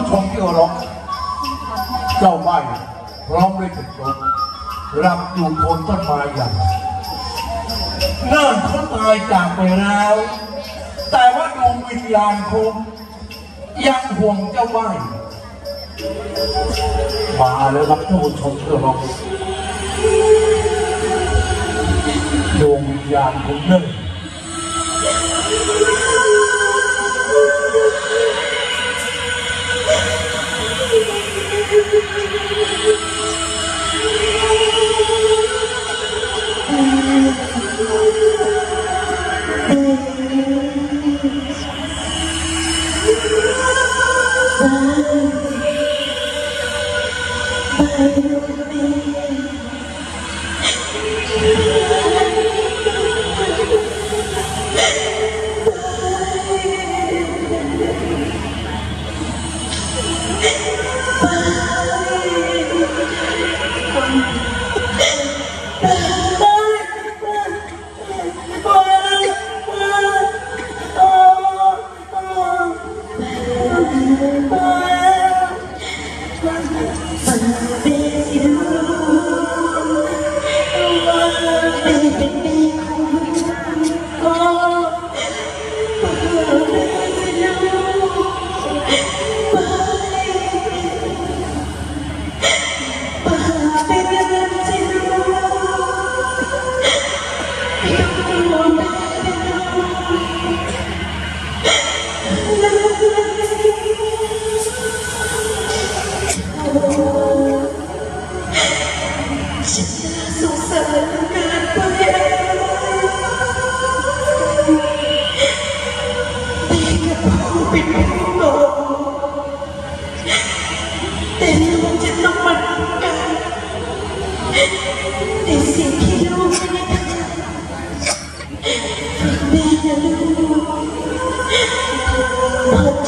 ผู้ชมที่เคารพเจ้าไม่พร้อมด้วยจุดรบรับอยู่โคนต้นไม้ใหญ่เนิ่นเขาตายจากไปแล้ว แต่ว่าดวงวิญญาณคงยังห่วงเจ้าไม่มาแล้วครับท่านผู้ชมที่เคารพดวงวิญญาณของเนิ่น Thank you.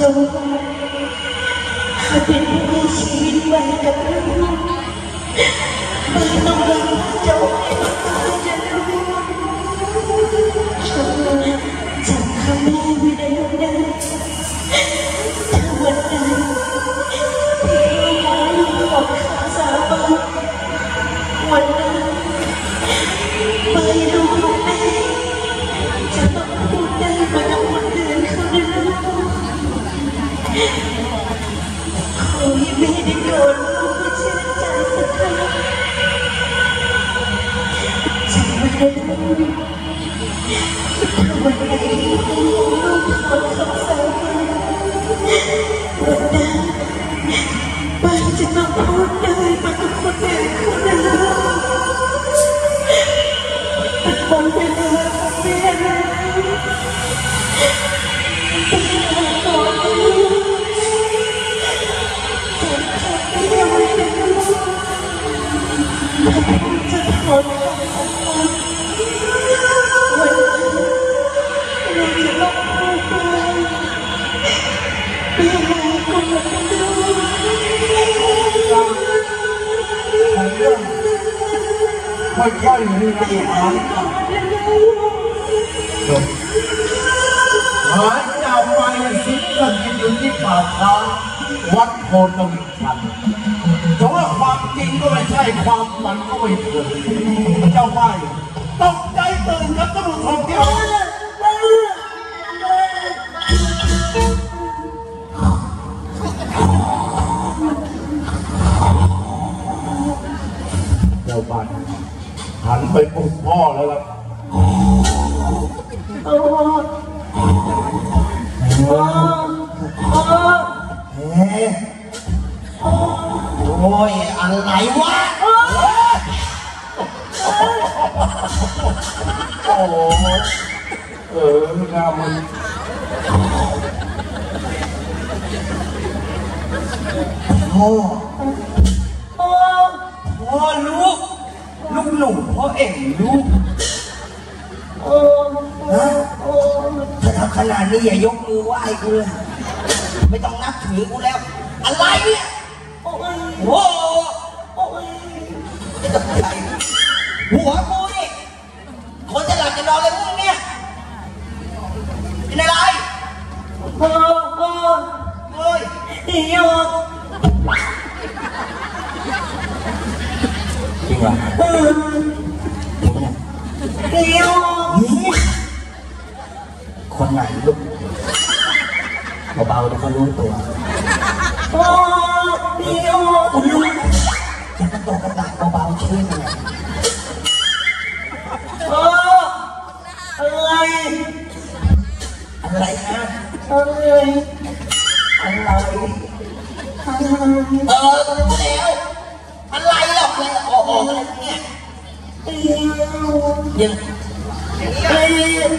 พ่อจงข้าเป็นผู้ให้ชีวิตใหม่กับลูกไม่ต้องรักเจ้าให้ตายจะรู้จำคำ จำไว้นะลูกถ้าวั ค่อยๆมีระเบียบหายจบหายจากไปสิ้นกันอยู่ที่ป่าช้าวัดโพตวิชันแต่ว่าความจริงก็ไม่ใช่ความฝันก็ไม่เถื่อนเจ้าไม่ตกใจตื่นกับตำรวจทองเที่ยวเจ้าบ้าน หันไปปลุกพ่อแล้วล่ะโอ้โอ้โอ้เอ๊ะโอ้ยอะไรวะ โอ้เออหน้ามันพ่อโอ้พ่อลูกลูก หนุ่มพ่อเอ็งลูกโอ้ฮะโอ้ถ้าทำขนาดนี้อย่ายกมือไหว้กูเลยไม่ต้องนับถือกูแล้ว อะไรเนี่ย โอ้ จริงเหรอเออจริงเนี่ยเดียวคนไหนลูกเบาๆเดี๋ยวเขารู้ตัวโอ้เดียวคุณรู้อย่ากระตกกระตากเบาๆชื่อหน่อยเอออะไรอะไรนะอะไรอะไรเออรู้แล้ว อกอะไรออกออกอะไรเนี่ยเดียวยังเอ้ยเดียว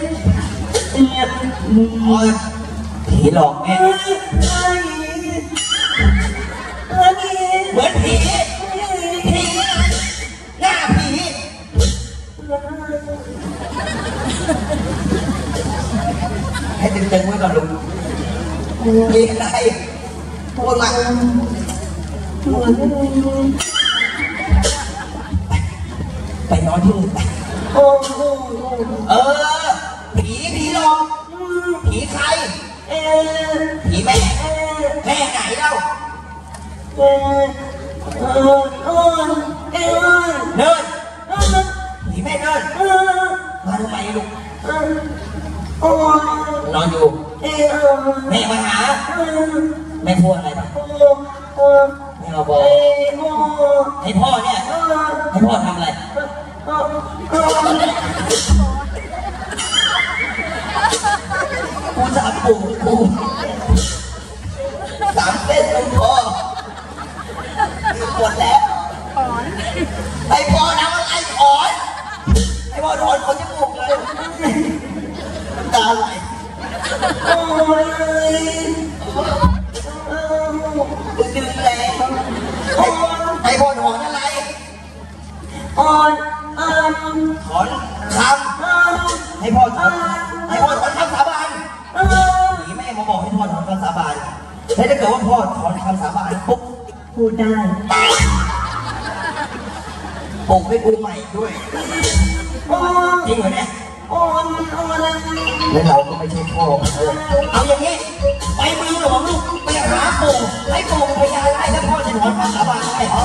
เออผีหลอกแม่เอ้ยเอ้ยเหมือนผีผีหน้าผีให้ตึงๆไว้ก่อนลุงมีอะไรพูดมา ไปนอนที่อื่นไปโอ้โหเออ ผีผีหลอกผีใคร เอ้ยผีแม่เอ้ยแม่ไหนเล่าเอ้ยเอ้ยเอ้ยเอ้ยเนินเอ้ยผีแม่เนินเอ้ยมาทำไมลูกเอ้ยโอ้ยนอนอยู่เอ้ยแม่มาหาเอ้ยแม่พูดอะไรบ้างโอ้โอ้แม่มาบอกเอ้ยโอ้ให้พ่อเนี่ยเอ้ยให้พ่อทำอะไรเกูจะปลูกกูสามเส้นมันพอหมดแล้วให้พ่อทำอะไรถอนให้พอถอนคนจะปลูกเลยตาไหลโอ้ยดึงแรงให้พอถอนอะไรอ่อนอ่อน ถอนคอ่อนำให้พ่อถอนให้พ่อถอนคำสาบานเอ้ยหนีแม่มาบอกให้พ่อถอนคำสาบานแล้วถ้าเกิดว่าพ่อถอนคำสาบานปุ๊บพูดได้ปลูกให้กูใหม่ด้วยอ่อนจริงเหรอเนี่ยอ่อนอ่อนแล้วเราก็ไม่ใช่พ่อเออเอาอย่างนี้ ไปเมืองหลวงลูกไปหาปู่ให้ปู่เป็นพยานให้แล้วพ่อจะถอนคำสาบานให้อ๋อ